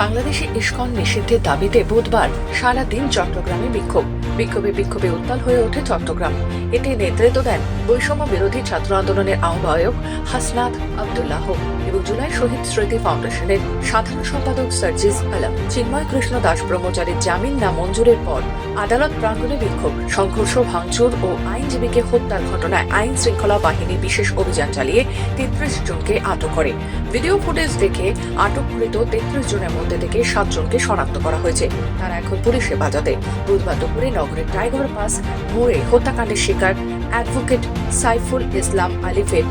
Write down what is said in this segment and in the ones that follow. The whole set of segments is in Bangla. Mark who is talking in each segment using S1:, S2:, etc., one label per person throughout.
S1: বাংলাদেশে ইস্কন নিষিদ্ধের দাবিতে বুধবার সারাদিন চট্টগ্রামে বিক্ষোভ। বিক্ষোভে বিক্ষোভে উত্তাল হয়ে ওঠে চট্টগ্রাম। এতে নেতৃত্ব দেন বৈষম্য বিরোধী ছাত্র আন্দোলনের আহ্বায়ক হাসনাত আবদুল্লাহ এবং জুলাই শহীদ স্মৃতি ফাউন্ডেশনের সাধারণ সম্পাদক সার্জিস আলম। চিন্ময় কৃষ্ণ দাস ব্রহ্মচারীর জামিন না মঞ্জুরের পর আদালত প্রাঙ্গণে বিক্ষোভ। সংঘর্ষ, ভাঙচুর ও আইনজীবীকে হত্যার ঘটনায় আইন শৃঙ্খলা বাহিনী বিশেষ অভিযান চালিয়ে তেত্রিশ জনকে আটক করে। ভিডিও ফুটেজ দেখে আটককৃত তেত্রিশ জনের মধ্যে থেকে সাতজনকে শনাক্ত করা হয়েছে। তারা এখন পুলিশ হেফাজতে বুধবার দুপুরে নগরের টাইগার পাস মোড়ে হত্যাকাণ্ডের শিকার অ্যাডভোকেট সাইফুল ইসলাম আলিফের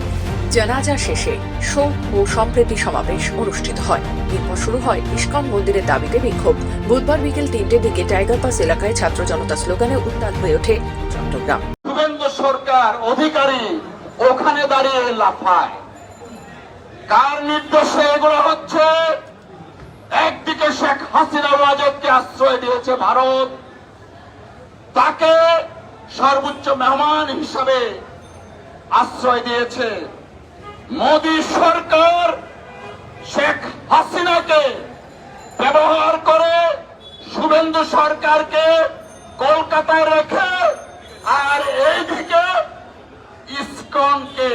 S1: জানাজা শেষে শোক ও সম্প্রীতি সমাবেশ অনুষ্ঠিত হয়। এরপর শুরু হয় ইস্কন মন্দিরের দাবিতে বিক্ষোভ। বুধবার বিকেল তিনটের দিকে টাইগার পাস এলাকায় ছাত্র জনতা স্লোগানে উত্তাল হয়ে ওঠে চট্টগ্রাম।
S2: সরকার অধিকারী ওখানে দাঁড়িয়ে লাফায়। কার নির্দেশে এগুলো হচ্ছে? একদিকে শেখ হাসিনা রাজককে আশ্রয় দিয়েছে ভারত। তাকে সর্বোচ্চ মেহমান হিসাবে আশ্রয় দিয়েছে মোদী সরকার। শেখ হাসিনাকে ব্যবহার করে শুভেন্দু সরকারকে কলকাতায় রেখে আর এইদিকে ইসকনকে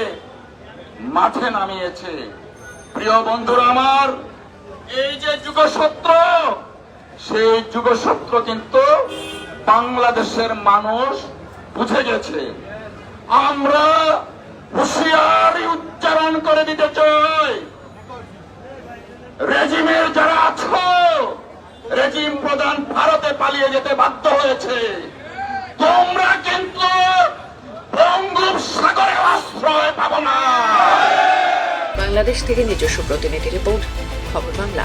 S2: মাঠে নামিয়েছে। প্রিয় বন্ধুরা আমার এই যে যুগসূত্র, সেই যুগসূত্র কিন্তু বাংলাদেশের মানুষ বুঝে গেছে। আমরা হুঁশিয়ারি উচ্চারণ করে দিতে চাই। রেজিমের যারা আছো, রেজিম প্রধান ভারতে পালিয়ে যেতে বাধ্য হয়েছে। তোমরা কিন্তু
S1: বাংলাদেশ থেকে নিজস্ব প্রতিনিধি রিপোর্ট খবর বাংলা।